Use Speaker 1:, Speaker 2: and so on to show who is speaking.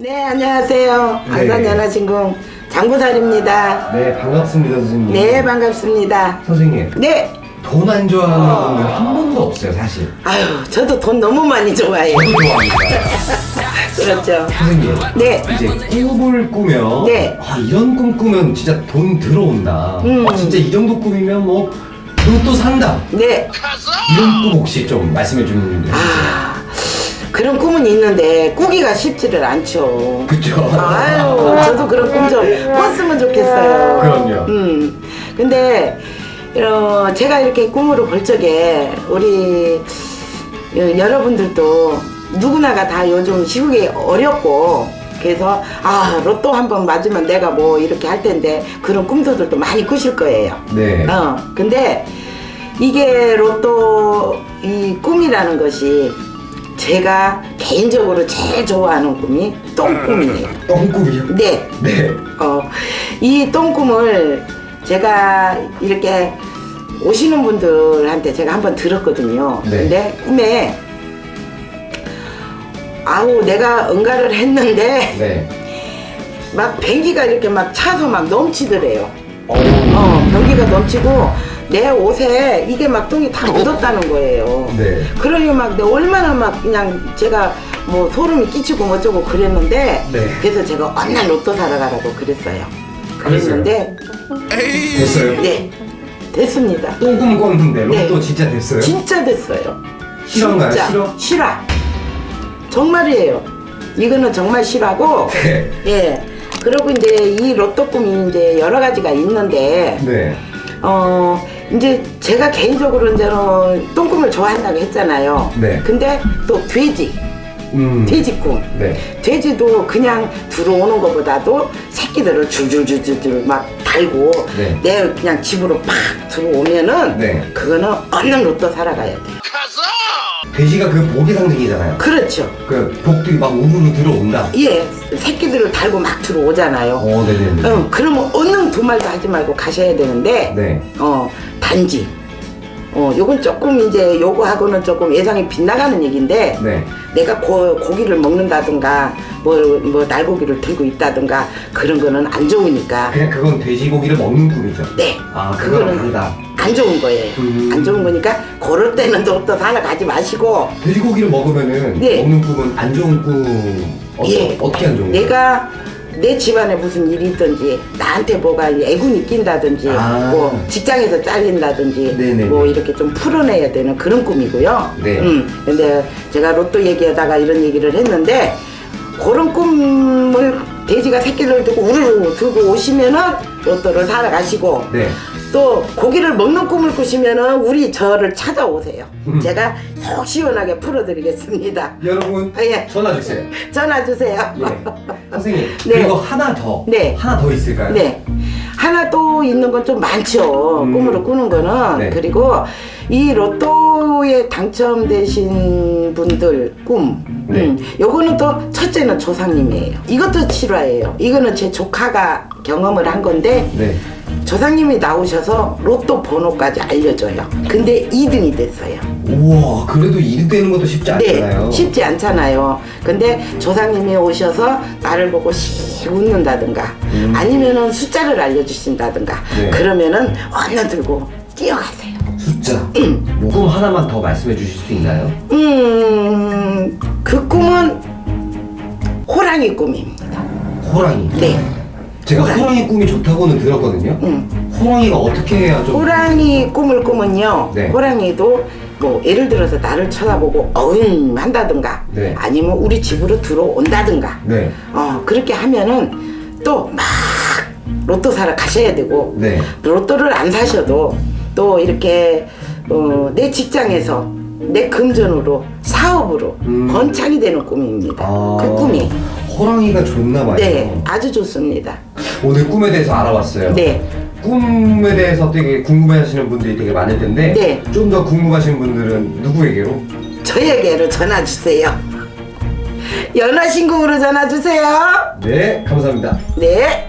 Speaker 1: 네, 안녕하세요.
Speaker 2: 네.
Speaker 1: 안산연화신궁 장구살입니다.
Speaker 2: 네, 반갑습니다, 선생님.
Speaker 1: 네, 반갑습니다.
Speaker 2: 선생님,
Speaker 1: 네,
Speaker 2: 돈 안 좋아하는 분은 한 번도 없어요, 사실.
Speaker 1: 아유, 저도 돈 너무 많이 좋아해요.
Speaker 2: 저도 좋아합니다.
Speaker 1: 그렇죠.
Speaker 2: 선생님,
Speaker 1: 네,
Speaker 2: 이제 꿈을 꾸면,
Speaker 1: 네.
Speaker 2: 아, 이런 꿈 꾸면 진짜 돈 들어온다.
Speaker 1: 음.
Speaker 2: 아, 진짜 이 정도 꿈이면 뭐, 로또 산다.
Speaker 1: 네.
Speaker 2: 이런 꿈 혹시 좀 말씀해 주는 데
Speaker 1: 아, 그런 꿈은 있는데 꾸기가 쉽지를 않죠.
Speaker 2: 그쵸?
Speaker 1: 아유, 저도 그런 꿈 좀 꿨으면 좋겠어요.
Speaker 2: 그럼요.
Speaker 1: 음, 근데 어, 제가 이렇게 꿈으로 볼 적에 우리 어, 여러분들도 누구나가 다 요즘 시국이 어렵고 그래서 아 로또 한 번 맞으면 내가 뭐 이렇게 할 텐데 그런 꿈들도 많이 꾸실 거예요.
Speaker 2: 네.
Speaker 1: 어, 근데 이게 로또 이 꿈이라는 것이 제가 개인적으로 제일 좋아하는 꿈이 똥꿈이에요.
Speaker 2: 똥꿈이요?
Speaker 1: 네.
Speaker 2: 네.
Speaker 1: 어, 이 똥꿈을 제가 이렇게 오시는 분들한테 제가 한번 들었거든요.
Speaker 2: 네.
Speaker 1: 근데 꿈에 아우 내가 응가를 했는데
Speaker 2: 네.
Speaker 1: 막 변기가 이렇게 막 차서 막 넘치더래요.
Speaker 2: 어,
Speaker 1: 어, 변기가 넘치고 내 옷에 이게 막 똥이 다 묻었다는 거예요.
Speaker 2: 네.
Speaker 1: 그러니 막 내가 얼마나 막 그냥 제가 뭐 소름이 끼치고 뭐쩌고 그랬는데
Speaker 2: 네.
Speaker 1: 그래서 제가 어느 날 로또 사러 가라고 그랬어요. 그랬는데
Speaker 2: 됐어요?
Speaker 1: 네 됐습니다.
Speaker 2: 똥꿈 꿨는데 로또
Speaker 1: 네.
Speaker 2: 진짜 됐어요?
Speaker 1: 진짜 됐어요.
Speaker 2: 실화인가요?
Speaker 1: 진짜
Speaker 2: 실화?
Speaker 1: 실화. 정말이에요. 이거는 정말 실화고
Speaker 2: 네.
Speaker 1: 예. 그리고 이제 이 로또 꿈이 이제 여러 가지가 있는데
Speaker 2: 네.
Speaker 1: 어 이제 제가 개인적으로 이제는 똥꿈을 좋아한다고 했잖아요.
Speaker 2: 네.
Speaker 1: 근데 또 돼지,
Speaker 2: 음.
Speaker 1: 돼지 꿈.
Speaker 2: 네.
Speaker 1: 돼지도 그냥 들어오는 것보다도 새끼들을 줄줄줄줄줄 막 달고
Speaker 2: 네.
Speaker 1: 내 그냥 집으로 팍 들어오면은
Speaker 2: 네.
Speaker 1: 그거는 얼른 로또 사러 가야 돼.
Speaker 2: 돼지가 그 복의 상징이잖아요.
Speaker 1: 그렇죠.
Speaker 2: 그 복들이 막 우르르 들어온다.
Speaker 1: 예, 새끼들을 달고 막 들어오잖아요.
Speaker 2: 어, 네네네.
Speaker 1: 어, 그러면 얼른 두 말도 하지 말고 가셔야 되는데
Speaker 2: 네.
Speaker 1: 어, 단지. 어, 요건 조금 이제 요거하고는 조금 예상이 빗나가는 얘기인데
Speaker 2: 네.
Speaker 1: 내가 고, 고기를 먹는다든가 뭐, 뭐 날고기를 들고 있다든가 그런 거는 안 좋으니까
Speaker 2: 그냥 그건 돼지고기를 먹는 꿈이죠.
Speaker 1: 네
Speaker 2: 아,
Speaker 1: 그거는
Speaker 2: 다르다.
Speaker 1: 안 좋은 거예요
Speaker 2: 음.
Speaker 1: 안 좋은 거니까 그럴 때는 또 또 사러 가지 마시고
Speaker 2: 돼지고기를 먹으면은
Speaker 1: 네.
Speaker 2: 먹는 꿈은 안 좋은 꿈. 어,
Speaker 1: 예.
Speaker 2: 어떻게 안 좋은 꿈?
Speaker 1: 내가 내 집안에 무슨 일이 있든지 나한테 뭐가 애군이 낀다든지
Speaker 2: 아.
Speaker 1: 뭐 직장에서 잘린다든지
Speaker 2: 네네네.
Speaker 1: 뭐 이렇게 좀 풀어내야 되는 그런 꿈이고요.
Speaker 2: 네.
Speaker 1: 음, 근데 제가 로또 얘기하다가 이런 얘기를 했는데 그런 꿈을 돼지가 새끼를 들고 우르르 들고 오시면은 로또를 사러 가시고
Speaker 2: 네.
Speaker 1: 또 고기를 먹는 꿈을 꾸시면은 우리 저를 찾아오세요.
Speaker 2: 음.
Speaker 1: 제가 속 시원하게 풀어드리겠습니다.
Speaker 2: 여러분
Speaker 1: 아, 예.
Speaker 2: 전화 주세요.
Speaker 1: 전화 주세요.
Speaker 2: 예. 선생님
Speaker 1: 네.
Speaker 2: 그리고 하나 더.
Speaker 1: 네.
Speaker 2: 하나 더 있을까요?
Speaker 1: 네. 하나 또 있는 건 좀 많죠.
Speaker 2: 음.
Speaker 1: 꿈으로 꾸는 거는.
Speaker 2: 네.
Speaker 1: 그리고 이 로또에 당첨되신 분들 꿈.
Speaker 2: 네.
Speaker 1: 음, 요거는 또 첫째는 조상님이에요. 이것도 실화예요. 이거는 제 조카가 경험을 한 건데
Speaker 2: 네.
Speaker 1: 조상님이 나오셔서 로또 번호까지 알려줘요. 근데 2등이 됐어요.
Speaker 2: 우와 그래도 일 되는 것도 쉽지 않잖아요.
Speaker 1: 네, 쉽지 않잖아요. 근데 조상님이 오셔서 나를 보고 씩 웃는다든가
Speaker 2: 음.
Speaker 1: 아니면은 숫자를 알려주신다든가
Speaker 2: 네.
Speaker 1: 그러면은 얼른 들고 뛰어가세요.
Speaker 2: 숫자. 뭐꿈 하나만 더 말씀해 주실 수 있나요?
Speaker 1: 음, 그 꿈은 호랑이 꿈입니다.
Speaker 2: 호랑이.
Speaker 1: 네.
Speaker 2: 제가 호랑이. 꿈이 좋다고는 들었거든요.
Speaker 1: 음.
Speaker 2: 호랑이가 어떻게 해야 좀
Speaker 1: 호랑이 꿈을 꾸면요.
Speaker 2: 네.
Speaker 1: 호랑이도 뭐 예를 들어서 나를 쳐다보고 어흥 한다든가
Speaker 2: 네.
Speaker 1: 아니면 우리 집으로 들어온다든가
Speaker 2: 네.
Speaker 1: 어, 그렇게 하면은 또 막 로또 사러 가셔야 되고
Speaker 2: 네.
Speaker 1: 로또를 안 사셔도 또 이렇게 어, 내 직장에서 내 금전으로 사업으로
Speaker 2: 음.
Speaker 1: 번창이 되는 꿈입니다.
Speaker 2: 아,
Speaker 1: 그 꿈이
Speaker 2: 호랑이가 좋나 봐요.
Speaker 1: 네 아주 좋습니다.
Speaker 2: 오늘 꿈에 대해서 알아봤어요.
Speaker 1: 네
Speaker 2: 꿈에 대해서 되게 궁금해하시는 분들이 되게 많을 텐데
Speaker 1: 네.
Speaker 2: 좀 더 궁금하신 분들은 누구에게로?
Speaker 1: 저에게로 전화 주세요. 연하신궁으로 전화 주세요.
Speaker 2: 네, 감사합니다.
Speaker 1: 네.